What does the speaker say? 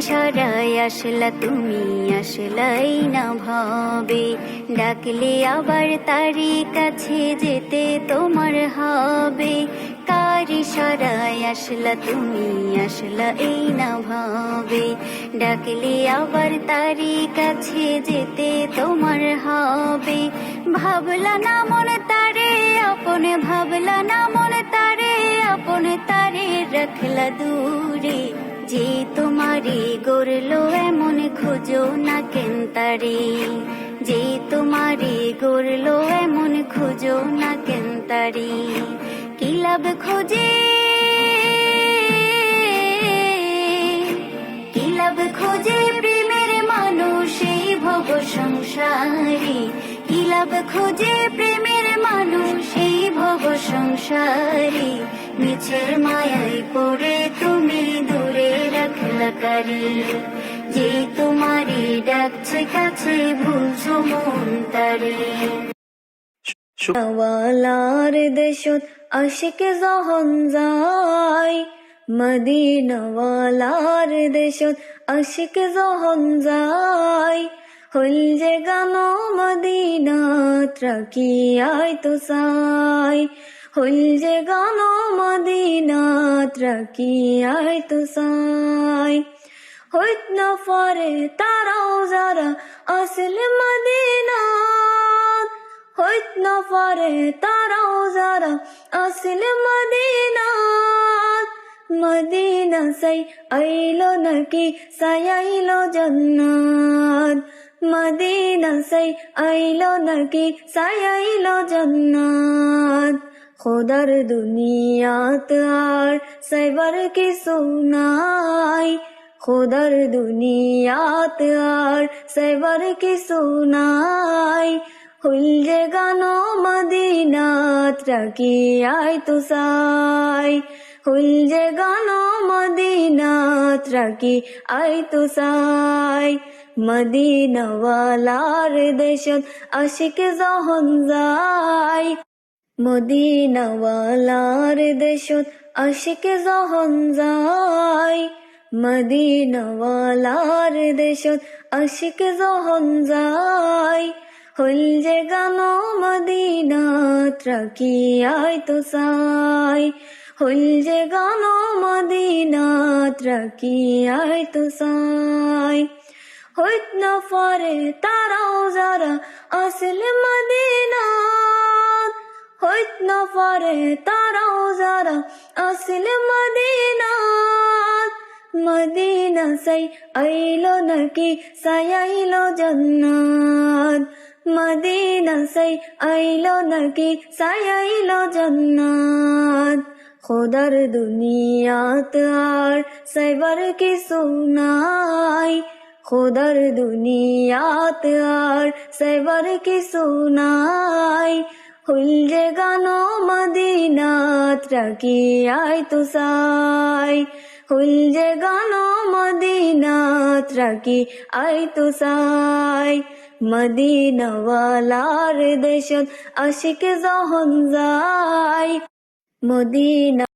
ছড়াই আসলা তুমি, আসলাই না ভাবে। ডাকলে আবার তারি কাছে যেতে তোমার হবে। কারি সরাই আসলা তুমি আসলা এই না ভাবে। ডাকলে আবার তারি কাছে যেতে তোমার হবে। ভাবলা না মনে তারে, আপন ভাবলা না মনে তারে। আপন তারে রাখলা দূরে। যে তোমারে গড়লো এমন খোঁজো না কেন তারে যে তোমারে গড়লো এমন খোঁজো না কেন তারে কি লাভ খোঁজে? কি লাভ খোঁজে প্রেমের মানুষ ভব সংসারে? কি লাভ খোঁজে প্রেমের মানুষ ভব সংসারে? মিছের মায়ায় পড়ে তুমি রাখলা যে তোমারে ডাকছে, কাছে ভুলছো মন তারে। দেশত আশিক যখন যায়, মদিনওয়ালার দেশত আশিক যখন যায়। হইল যে গান মদিনাত রাখি আয় তো সাই যে গান মদিনাত রাখি আয় তো সাই হইত না পারে তারাও যারা আসলে মদিনাত। হইত না পারে তারাও যারা আসলে মদিনাত। মদিনা সাই আইলো নাকি সাই আইলো জান্নাত। মদিনা সাই আইলো নাকি সাই আইলো জান্নাত। খোদার দুনিয়াত আর সাইবার কি সুনাই খোদার দুনিয়াত আর সাইবার কি সুনাই হুল যে গানো মদিনাত রাখি আই তো সাই। হুল যে গানো মদিনাত রাখি আই তো সাই। মদিনাওয়ালার দেশত আশিক জহন যায়। মদিনাওয়ালার দেশত আশিক যখন যায়। মদিনাওয়ালার দেশত আশিক যখন যায়। হইল যে গান মদিনাত রাখি আই তো সাই হইল যে গান মদিনাত রাখি আই তো সাই হইত না পারে তারাও যারা আসলে মদিনাত। হইত না পারে তারাও যারা আসলে মদিনাত মদিনা সাই আইলো নাকি সাই আইলো জান্নাত মদিনা সাই আইলো নাকি সাই আইলো জান্নাত খোদার দুনিয়াত আর সাইবার কি সুনাই খোদার দুনিয়াত আর সাইবার কি সুনাই হুল যে গানো মদিনাত রাখি আই তো সাই হুল যে গানো মদিনাত রাখি আই তো মদিনাওয়ালার দেশত আশিক জহন যায়। মদিনা